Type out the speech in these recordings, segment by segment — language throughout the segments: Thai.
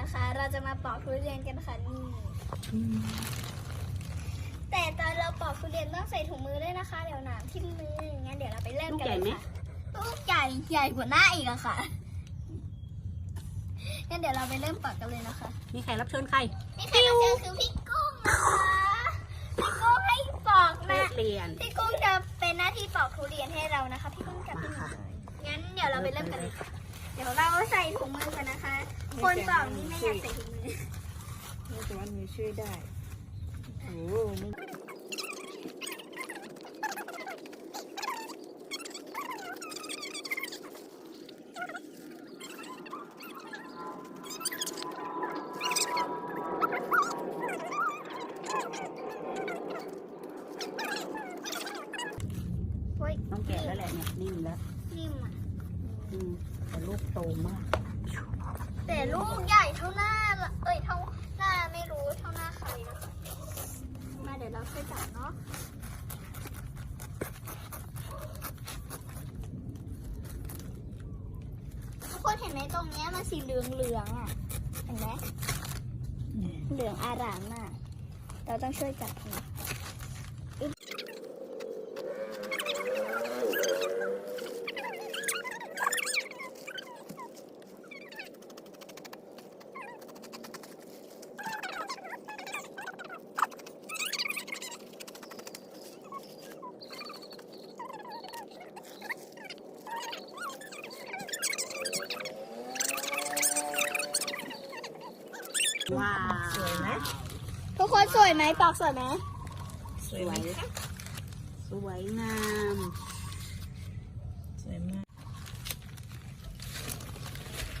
นะคะ เราจะมาปอกทุเรียนกันค่ะนี่แต่ตอนเราปอกทุเรียนต้องใส่ถุงมือด้วยนะคะ เดี๋ยวหนามทิ่มมืองั้นเดี๋ยวเราไปเริ่มกันเลยค่ะลูกใหญ่ใหญ่กว่าหน้าอีกอะค่ะงั้นเดี๋ยวเราไปเริ่มปอกกันเลยนะคะ มีใครรับเชิญใครนี่ใครมาเจอคือพี่กุ้งนะคะพี่กุ้งให้ปอกเลินะกเรียนพี่กุ้งจะเป็นหน้าที่ปอกทุเรียนให้เรานะคะ พี่กุ้งกับพี่หนูงั้นเดี๋ยวเราไปเริ่มกันเลยค่ะเดี๋ยวเราใส่ถุงมือกันนะคะ คนปอกนี่ไม่อยากใส่ถุงมือนี่แต่ว่ามือช่วยได้ โอ้มึงโอ้ยต้องแกะแล้วแหละเนี่ยนิ่มแล้ว นิ่มอะ อืมแต่ลูกโตมาก แต่ลูกใหญ่เท่าหน้าละเอ้ยเท่าหน้าไม่รู้เท่าหน้าใครนะมาเดี๋ยวเราค่อยจับเนาะทุกคนเห็นไหมตรงเนี้ยมันสีเหลืองเหลืองๆอะเห็นไหมเหลืองอารามมากเราต้องช่วยจับนะ ว้าว สวยไหมทุกคนสวยไหมปอกสวยไหมสวยไหมคะสวยงาม สวยมาก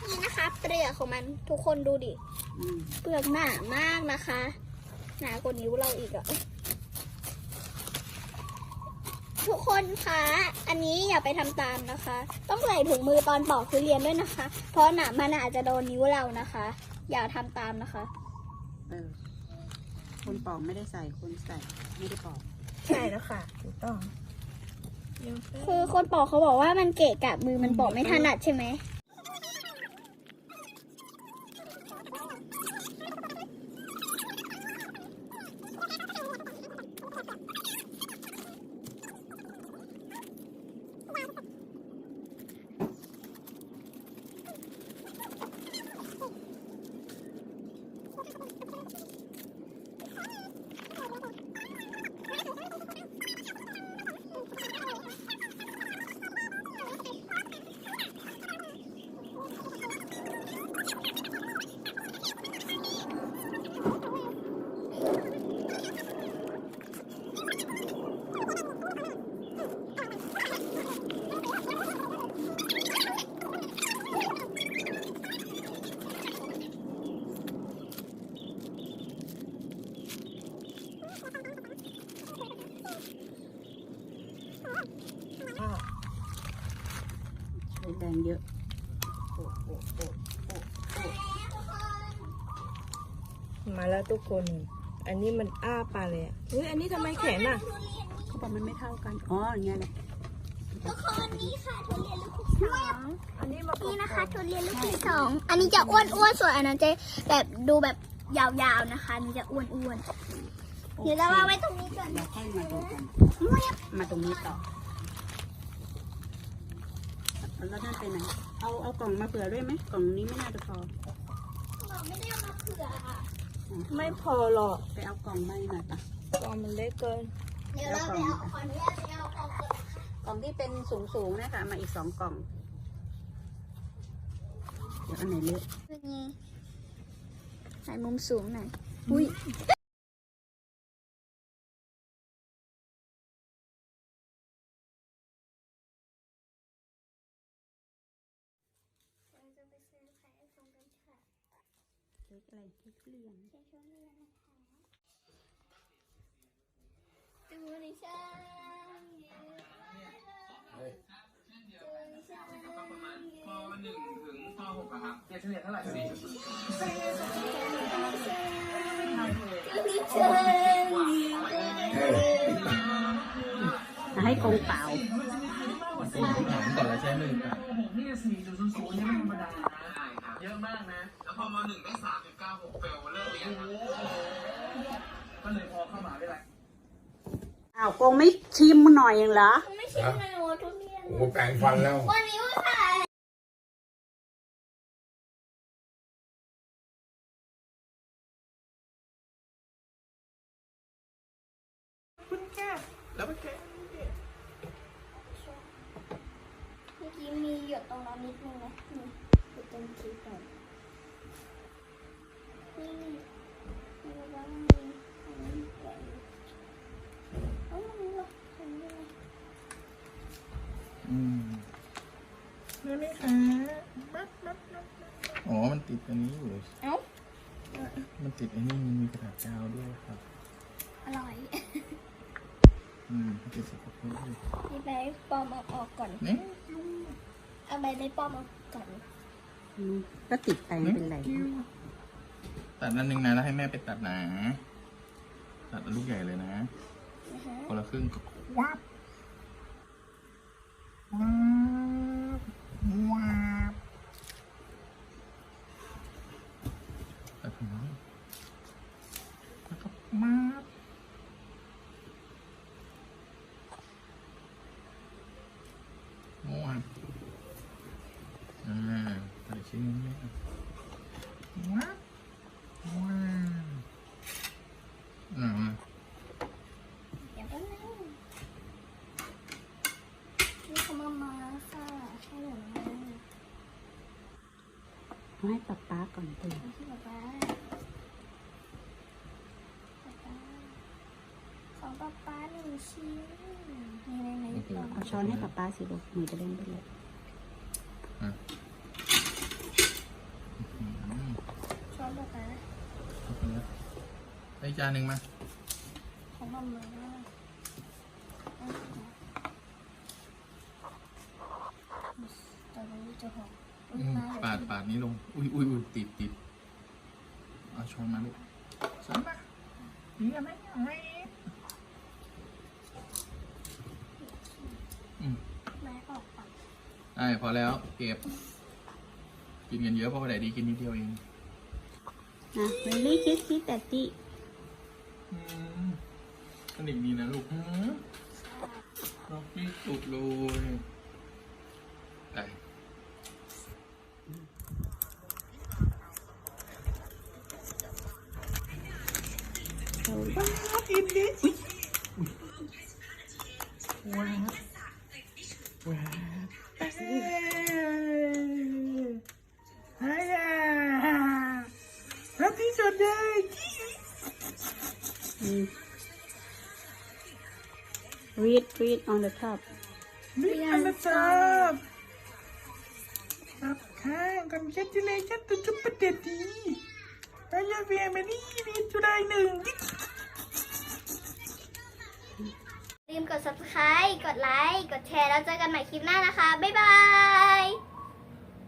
นี่นะคะเปลือกของมันทุกคนดูดิอืมเปลือกหนามากนะคะ หนากว่านิ้วเราอีกอะ ทุกคนคะอันนี้อย่าไปทำตามนะคะ ต้องใส่ถุงมือตอนปอกทุเรียนด้วยนะคะ เพราะหนามมันอาจจะโดนนิ้วเรานะคะ อย่าทำตามนะคะเออคนปอกไม่ได้ใส่คนใส่ไม่ได้ปอกใช่แล้วค่ะถูกต้องคือคนปอกเขาบอกว่ามันเกะกะมือมันปอกไม่ถนัดใช่ไหม แรงเยอะโอ้โอ้โอ้โอ้โอ้มาแล้วทุกคน อันนี้มันอ้าปากเลยอะอุ้ยอันนี้ทำไมแข็งอะเขาบอกมันไม่เท่ากัน อ๋ออย่างเงี้ยแหละทุกคนนี่ค่ะทุเรียนลูกที่สองอันนี้มานี่นะคะทุเรียนลูกที่สอง อันนี้จะอ้วนอ้วนๆส่วนอันนั้นจะแบบดูแบบยาวๆนะคะอันนี้จะอ้วนอ้วนๆเดี๋ยวเราวางไว้ตรงนี้ก่อนเราค่อยมาดูกันเงียบมาตรงนี้ต่อ แล้วนั่นไปไหนเอาเอากล่องมาเผื่อด้วยไหมกล่องนี้ไม่น่าจะพอเราไม่ได้เอามาเผื่อค่ะไม่พอหรอกไปเอากล่องมาหน่อยปะกองมันเล็กเกินเดี๋ยวเราไปเอาขออนุญาตไปเอาของก่อนกล่องที่เป็นสูงสูงๆนะคะมาอีกสองกล่องเดี๋ยวอันไหนเลอะนี่ใส่มุมสูงหน่อยอุ้ย ค้กอะไรเค้กเลียงเช็คช่วงนี้นะคะดูในช่างยืนดูในช่างยืนปหนึ่งถึงปหกอะครับเกรดเฉลี่ยเท่าไหร่สี่จุดดูในช่างยืนให้กงเปล่าก่อนแล้วใช้หนึ่งครับหกนี่สี่จุดศูนย์ศูนย์นี่ไม่ธรรมดาใช่ครับ เยอะมากนะ แล้วพอมาหนึ่งได้สามจุดเก้าหกเฟลเลิกเรียนครับก็เลยพอเข้ามหาวิทยาลัยอ้าวโกงไม่ชิมหน่อยเหรอ ไม่ชิมเลยว่าทุเรียน โอ้โหแปลงฟันแล้ว วันนี้ว่าถ่ายแล้วไปแกะเมื่อกี้มีหยดตรงนั้นนิดนึงนะนี่หยด ตรงคิ้วก่อนนี่มีบ้างมีอันนี้แหวนเอ้ามันหรอทำยังไงอืมนี่นี่ค่ะบับบับบับอ๋อ มันติดอันนี้อยู่ เอ้ามันติดอันนี้มันมีกระดาษกาวด้วยครับ อร่อย อืมมันติดสกปรกด้วยนี่ใบปลอมเอาออกก่อนนี่เอาใบไม่ปลอมออกก่อนอืม ก็ติดไปไม่เป็นไรตัดอันหนึ่งนะแล้วให้แม่ไปตัดหนาตัดอันลูกใหญ่เลยนะนะคะคนละครึ่งก็วับวับวับตัดถึงนี้แล้วก็มาบวับอ่าใส่ชิ้นนี้วับวับ อ่าเดี๋ยวแป๊บนึงนี่เขามามาค่ะให้หนูนะให้ป๊าป๊าก่อนตื่นที่ป๊าป๊าป๊าป๊าของป๊าป๊าหนึ่งชิ้นนี่ในในกล่องเอาช้อนให้ป๊าป๊าสิลูกหนูจะเล่นไปเลย อืม ช้อนป๊าป๊า ขอบคุณนะ ได้จานหนึ่งมา ของมามาตอนนี้จะหอมอืมปาดปาดนี้ลง อุ้ยอุ้ยอุ้ยติดติดเอาช้อนมาลูกช้อนมานี่ไหมไม่อืมแม่ออกก่อนได้พอแล้วเก็บ กินกันเยอะเพราะว่าไหนดีกินนิดเดียวเองนะเมลี่คิสคิสแต่ติ อืมขนมนี้นะลูกรอกที่สุดเลยไปเอาว้าวว้าวเฮ้ยรับที่สุดเลย read read on the top นี่อันละครับครับข้างกันแคทูเลชั่นตุจุปเตตีไอลาเวียมานี่มีจุดายหนึ่งอย่าลืมกด subscribe กดไลค์ กดแชร์ แล้วเจอกันใหม่คลิปหน้านะคะ บ๊ายบาย